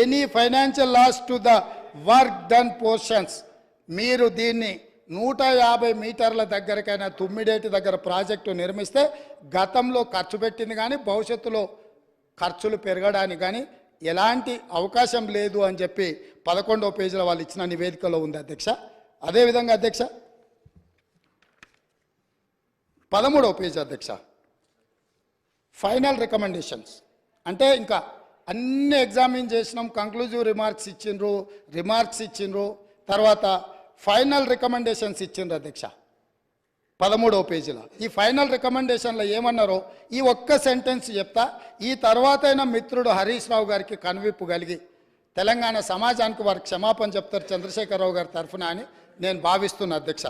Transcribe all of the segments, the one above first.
Any financial loss to the work done portions. మీరు దీన్ని నూట యాభై మీటర్ల దగ్గరకైనా తుమ్మిడేటి దగ్గర ప్రాజెక్టు నిర్మిస్తే గతంలో ఖర్చు పెట్టింది కానీ భవిష్యత్తులో ఖర్చులు పెరగడానికి కానీ ఎలాంటి అవకాశం లేదు అని చెప్పి పదకొండవ పేజీలో వాళ్ళు ఇచ్చిన నివేదికలో ఉంది అధ్యక్ష. అదేవిధంగా అధ్యక్ష పదమూడవ పేజీ అధ్యక్ష. Final recommendations. అంటే ఇంకా అన్ని ఎగ్జామిన్ చేసినాం కంక్లూజివ్ రిమార్క్స్ ఇచ్చిండ్రు రిమార్క్స్ ఇచ్చిండ్రు తర్వాత ఫైనల్ రికమెండేషన్స్ ఇచ్చిండ్రు అధ్యక్ష. పదమూడవ పేజీలో. ఈ ఫైనల్ రికమెండేషన్లో ఏమన్నారో ఈ ఒక్క సెంటెన్స్ చెప్తా. ఈ తర్వాత అయినా మిత్రుడు హరీష్ రావు గారికి కనువిప్పు కలిగి తెలంగాణ సమాజానికి వారు క్షమాపణ చెప్తారు చంద్రశేఖరరావు గారి తరఫున అని నేను భావిస్తున్నా అధ్యక్ష.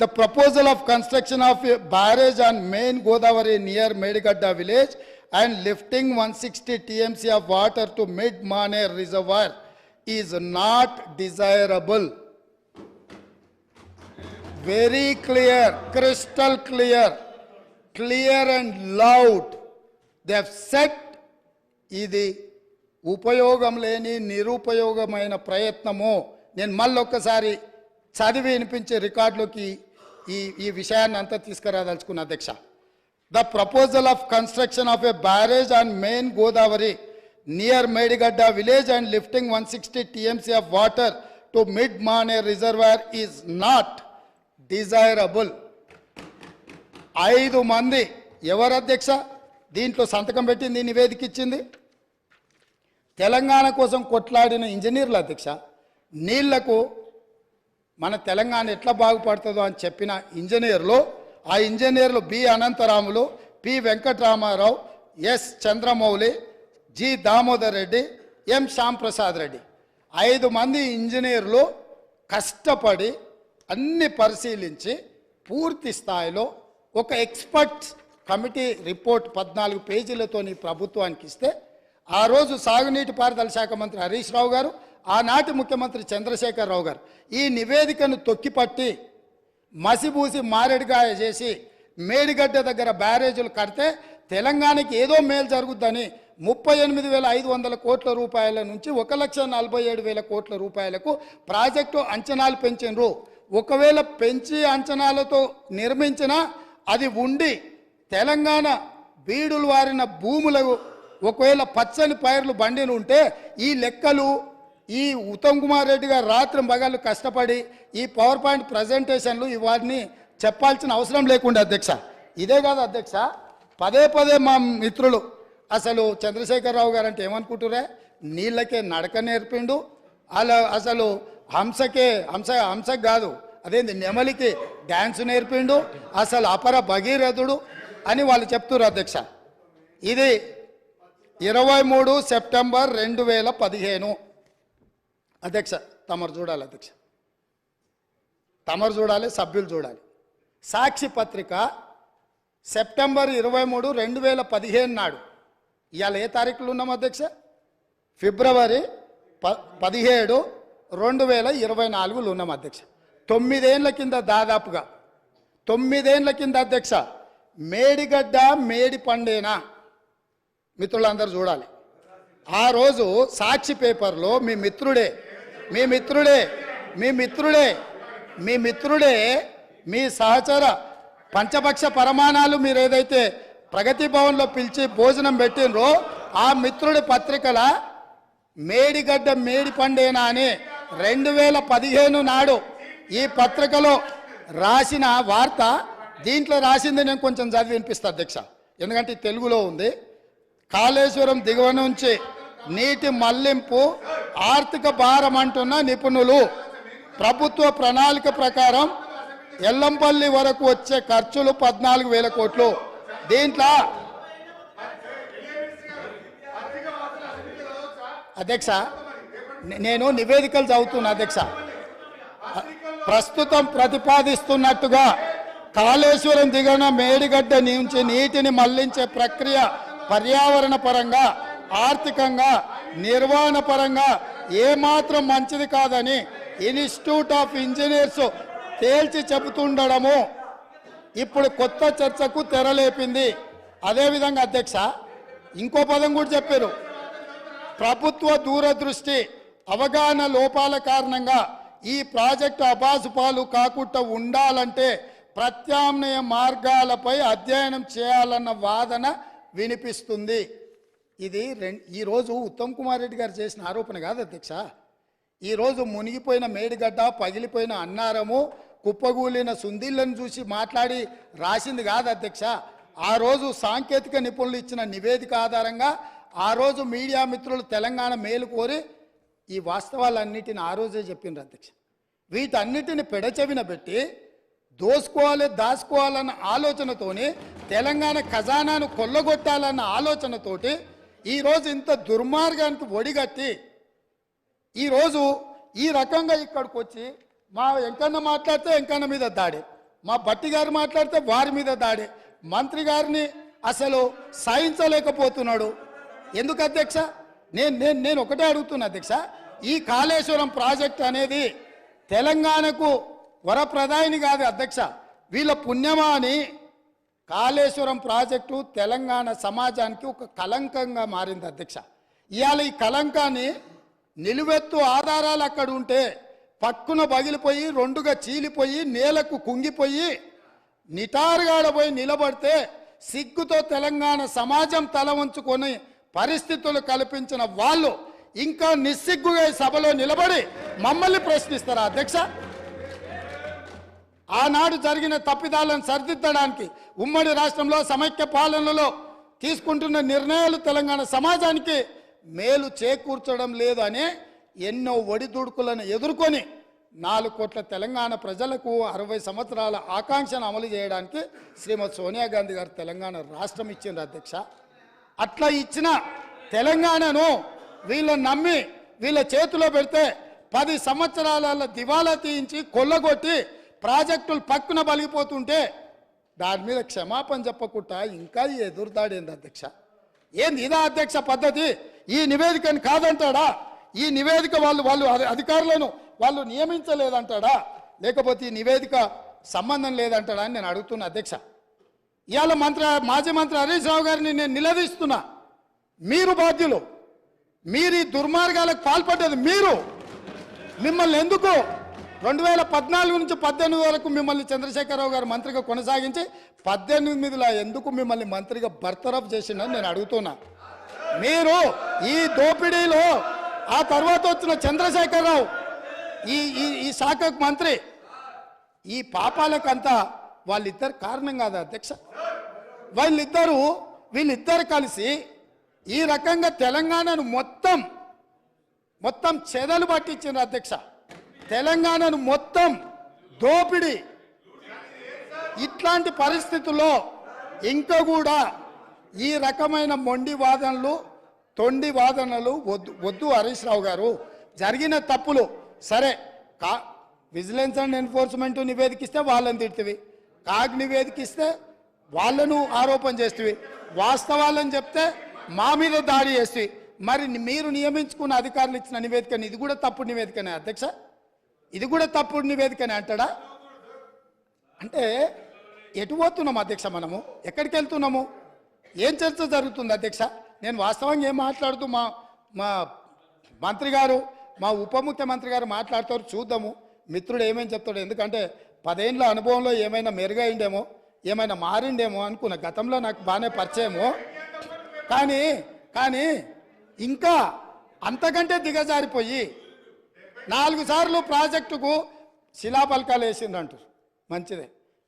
The proposal of construction of barrage on main Godavari near Medigadda village and lifting 160 TMC of water to mid-Maner reservoir is not desirable. Very clear, crystal clear, clear and loud. They have said ఇది ఉపయోగం లేని నిరుపయోగమైన ప్రయత్నము నేను మళ్ళొక్కసారి చదివి వినిపించే రికార్డులోకి ఈ ఈ విషయాన్ని అంతా తీసుకురాదలుచుకున్న అధ్యక్ష the proposal of construction of a barrage on main Godavari near Medigadda village and lifting one sixty of of water to mid reservoir reservoir is not desirable ఐదు మంది ఎవరు అధ్యక్ష? దీంట్లో సంతకం పెట్టింది నివేదిక ఇచ్చింది? తెలంగాణ కోసం కొట్లాడిన ఇంజనీర్ల అధ్యక్ష నీళ్ళకు మన తెలంగాణ ఎట్లా బాగుపడుతుందో అని చెప్పిన ఇంజనీర్లు ఆ ఇంజనీర్లు B Anantharamulu P Venkataramarao S Chandramouli G Damodar Reddy M Shyamprasad Reddy. ఐదు మంది ఇంజనీర్లు కష్టపడి అన్ని పరిశీలించి పూర్తి స్థాయిలో ఒక ఎక్స్పర్ట్ కమిటీ రిపోర్ట్ పద్నాలుగు పేజీలతోని ప్రభుత్వానికి ఇస్తే ఆ రోజు సాగునీటి పారుదల శాఖ మంత్రి హరీష్ రావు గారు ఆనాటి ముఖ్యమంత్రి చంద్రశేఖరరావు గారు ఈ నివేదికను తొక్కిపట్టి మసిబూసి మారేడుగాయ చేసి మేడిగడ్డ దగ్గర బ్యారేజీలు కడితే తెలంగాణకి ఏదో మేలు జరుగుద్దని ముప్పై ఎనిమిది వేల ఐదు వందల కోట్ల రూపాయల నుంచి ఒక లక్ష నలభై ఏడు వేల కోట్ల రూపాయలకు ప్రాజెక్టు అంచనాలు పెంచిండ్రు. ఒకవేళ పెంచి అంచనాలతో నిర్మించిన అది ఉండి తెలంగాణ బీడులు వారిన భూములకు ఒకవేళ పచ్చని పైర్లు బండిని ఉంటే ఈ లెక్కలు ఈ ఉత్తమ్ కుమార్ రెడ్డి గారు రాత్రి మగాళ్ళు కష్టపడి ఈ పవర్ పాయింట్ ప్రజెంటేషన్లు ఇవన్నీ చెప్పాల్సిన అవసరం లేకుండా అధ్యక్ష. ఇదే కాదు అధ్యక్ష పదే పదే మా మిత్రులు అసలు చంద్రశేఖరరావు గారు అంటే ఏమనుకుంటురే నీళ్ళకే నడక నేర్పిండు అలా అసలు హంసకే హంస హంసకు కాదు అదేంది నెమలికి డ్యాన్స్ నేర్పిండు అసలు అపర భగీరథుడు అని వాళ్ళు చెప్తున్నారు అధ్యక్ష. ఇది ఇరవై మూడు సెప్టెంబర్ రెండు వేల పదిహేను. అధ్యక్ష తమరు చూడాలి అధ్యక్ష. తమరు చూడాలి సభ్యులు చూడాలి. సాక్షి పత్రిక సెప్టెంబర్ ఇరవై మూడు రెండు వేల పదిహేను నాడు. ఇవాళ ఏ తారీఖులు ఉన్నాం అధ్యక్ష? ఫిబ్రవరి ప పదిహేడు రెండు వేల ఇరవై నాలుగులో ఉన్నాం అధ్యక్ష. తొమ్మిదేళ్ళ కింద దాదాపుగా తొమ్మిదేళ్ళ కింద అధ్యక్ష మేడిగడ్డ మేడి పండేనా మిత్రులందరూ చూడాలి. ఆ రోజు సాక్షి పేపర్లో మీ మిత్రుడే మీ మిత్రుడే మీ మిత్రుడే మీ మిత్రుడే మీ సహచర పంచపక్ష పరమాణాలు మీరు ఏదైతే ప్రగతి భవన్లో పిలిచి భోజనం పెట్టినరో ఆ మిత్రుడి పత్రికల మేడిగడ్డ మేడి పండేనా అని రెండు వేల పదిహేను నాడు ఈ పత్రికలో రాసిన వార్త దీంట్లో రాసింది నేను కొంచెం చదివి వినిపిస్తా అధ్యక్ష. ఎందుకంటే తెలుగులో ఉంది. కాళేశ్వరం దిగువ నుంచి నీటి మళ్ళింపు ఆర్థిక భారం అంటున్న నిపుణులు ప్రభుత్వ ప్రణాళిక ప్రకారం ఎల్లంపల్లి వరకు వచ్చే ఖర్చులు పద్నాలుగు వేల కోట్లు. దీంట్లో అధ్యక్ష నేను నివేదికలు చదువుతున్నా అధ్యక్ష. ప్రస్తుతం ప్రతిపాదిస్తున్నట్టుగా కాళేశ్వరం దిగిన మేడిగడ్డ నుంచి నీటిని మళ్ళించే ప్రక్రియ పర్యావరణ పరంగా ఆర్థికంగా నిర్వహణ పరంగా ఏమాత్రం మంచిది కాదని ఇన్స్టిట్యూట్ ఆఫ్ ఇంజనీర్స్ తేల్చి చెబుతుండడము ఇప్పుడు కొత్త చర్చకు తెరలేపింది. అదేవిధంగా అధ్యక్ష ఇంకో పదం కూడా చెప్పారు. ప్రభుత్వ దూరదృష్టి అవగాహన లోపాల కారణంగా ఈ ప్రాజెక్టు అబాసుపాలు కాకుండా ఉండాలంటే ప్రత్యామ్నాయ మార్గాలపై అధ్యయనం చేయాలన్న వాదన వినిపిస్తుంది. ఇది ఈరోజు ఉత్తమ్ కుమార్ రెడ్డి గారు చేసిన ఆరోపణ కాదు అధ్యక్ష. ఈరోజు మునిగిపోయిన మేడిగడ్డ పగిలిపోయిన అన్నారము కుప్పగూలిన సుందిళ్ళను చూసి మాట్లాడి రాసింది కాదు అధ్యక్ష. ఆ రోజు సాంకేతిక నిపుణులు ఇచ్చిన నివేదిక ఆధారంగా ఆ రోజు మీడియా మిత్రులు తెలంగాణ మేలు కోరి ఈ వాస్తవాలన్నిటిని ఆ రోజే చెప్పిండ్రు అధ్యక్ష. వీటన్నిటిని పెడచెవిన పెట్టి దోసుకోవాలి దాచుకోవాలన్న ఆలోచనతోని తెలంగాణ ఖజానాను కొల్లగొట్టాలన్న ఆలోచనతోటి ఈరోజు ఇంత దుర్మార్గానికి ఒడిగట్టి ఈరోజు ఈ రకంగా ఇక్కడికి వచ్చి మా వెంకన్న మాట్లాడితే వెంకన్న మీద దాడి మా బట్టి గారు మాట్లాడితే వారి మీద దాడి మంత్రి గారిని అసలు సాయించలేకపోతున్నాడు ఎందుకు అధ్యక్ష? నేను నేను నేను ఒకటే అడుగుతున్నా అధ్యక్ష ఈ కాళేశ్వరం ప్రాజెక్ట్ అనేది తెలంగాణకు వరప్రదాయిని కాదు అధ్యక్ష వీళ్ళ పుణ్యమా అని కాళేశ్వరం ప్రాజెక్టు తెలంగాణ సమాజానికి ఒక కలంకంగా మారింది అధ్యక్ష. ఇవాళ ఈ కలంకాన్ని నిలువెత్తు ఆధారాలు అక్కడ ఉంటే పక్కున పగిలిపోయి రెండుగా చీలిపోయి నేలకు కుంగిపోయి నిటారుగాడపోయి నిలబడితే సిగ్గుతో తెలంగాణ సమాజం తల ఉంచుకొని పరిస్థితులు కల్పించిన వాళ్ళు ఇంకా నిస్సిగ్గుగా ఈ సభలో నిలబడి మమ్మల్ని ప్రశ్నిస్తారా అధ్యక్ష? ఆనాడు జరిగిన తప్పిదాలను సరిదిద్దడానికి ఉమ్మడి రాష్ట్రంలో సమైక్య పాలనలో తీసుకుంటున్న నిర్ణయాలు తెలంగాణ సమాజానికి మేలు చేకూర్చడం లేదు అని ఎన్నో ఒడిదుడుకులను ఎదుర్కొని నాలుగు కోట్ల తెలంగాణ ప్రజలకు అరవై సంవత్సరాల ఆకాంక్షను అమలు చేయడానికి శ్రీమతి సోనియా గాంధీ గారు తెలంగాణ రాష్ట్రం ఇచ్చిండ్రు అధ్యక్ష. అట్లా ఇచ్చిన తెలంగాణను వీళ్ళని నమ్మి వీళ్ళ చేతిలో పెడితే పది సంవత్సరాల దివాలా తీయించి కొల్లగొట్టి ప్రాజెక్టులు పక్కున బలిగిపోతుంటే దాని మీద క్షమాపణ చెప్పకుండా ఇంకా ఎదురుతాడేంది అధ్యక్ష? ఏంది ఇదా అధ్యక్ష పద్ధతి? ఈ నివేదికని కాదంటాడా? ఈ నివేదిక వాళ్ళు వాళ్ళు అధికారులను వాళ్ళు నియమించలేదంటాడా? లేకపోతే ఈ నివేదిక సంబంధం లేదంటాడా అని నేను అడుగుతున్నా అధ్యక్ష. ఇవాళ మంత్రి మాజీ మంత్రి హరీష్ రావు గారిని నేను నిలదీస్తున్నా. మీరు బాధ్యులు. మీరు ఈ దుర్మార్గాలకు పాల్పడ్డది మీరు. మిమ్మల్ని ఎందుకు రెండు వేల పద్నాలుగు నుంచి పద్దెనిమిది వరకు మిమ్మల్ని చంద్రశేఖరరావు గారు మంత్రిగా కొనసాగించి పద్దెనిమిదిలో ఎందుకు మిమ్మల్ని మంత్రిగా బర్తరఫ్ చేసిందని నేను అడుగుతున్నా. మీరు ఈ దోపిడీలో ఆ తర్వాత వచ్చిన చంద్రశేఖరరావు ఈ ఈ ఈ శాఖకు మంత్రి ఈ పాపాలకంతా వాళ్ళిద్దరు కారణం కాదు అధ్యక్ష. వాళ్ళిద్దరూ వీళ్ళిద్దరు కలిసి ఈ రకంగా తెలంగాణను మొత్తం మొత్తం చెదలు పట్టించిండ్రు అధ్యక్ష. తెలంగాణను మొత్తం దోపిడి. ఇట్లాంటి పరిస్థితుల్లో ఇంకా కూడా ఈ రకమైన మొండి వాదనలు తొండి వాదనలు వద్దు వద్దు హరీష్ రావు గారు. జరిగిన తప్పులు సరే కా విజిలెన్స్ అండ్ ఎన్ఫోర్స్మెంట్ నివేదికిస్తే వాళ్ళని తిడుతుంది కాగ్ నివేదికిస్తే వాళ్ళను ఆరోపణ చేస్తుంది వాస్తవాలని చెప్తే మా మీద దాడి చేస్తుంది మరి మీరు నియమించుకున్న అధికారులు ఇచ్చిన నివేదికని ఇది కూడా తప్పుడు నివేదికనే అధ్యక్ష? ఇది కూడా తప్పుడు నివేదికనే అంటాడా? అంటే ఎటు పోతున్నాం అధ్యక్ష మనము? ఎక్కడికి వెళ్తున్నాము? ఏం చర్చ జరుగుతుంది అధ్యక్ష? నేను వాస్తవంగా ఏం మాట్లాడుతూ మా మా మంత్రి గారు మా ఉప ముఖ్యమంత్రి గారు మాట్లాడతారు చూద్దాము. మిత్రుడు ఏమేమి చెప్తాడు? ఎందుకంటే పదేళ్ళ అనుభవంలో ఏమైనా మెరుగైండేమో ఏమైనా మారిండేమో అనుకున్న గతంలో నాకు బాగానే పరిచయము. కానీ కానీ ఇంకా అంతకంటే దిగజారిపోయి నాలుగు సార్లు ప్రాజెక్టుకు శిలాఫలకాలు వేసిండ్రు అంటారు. మంచిదే.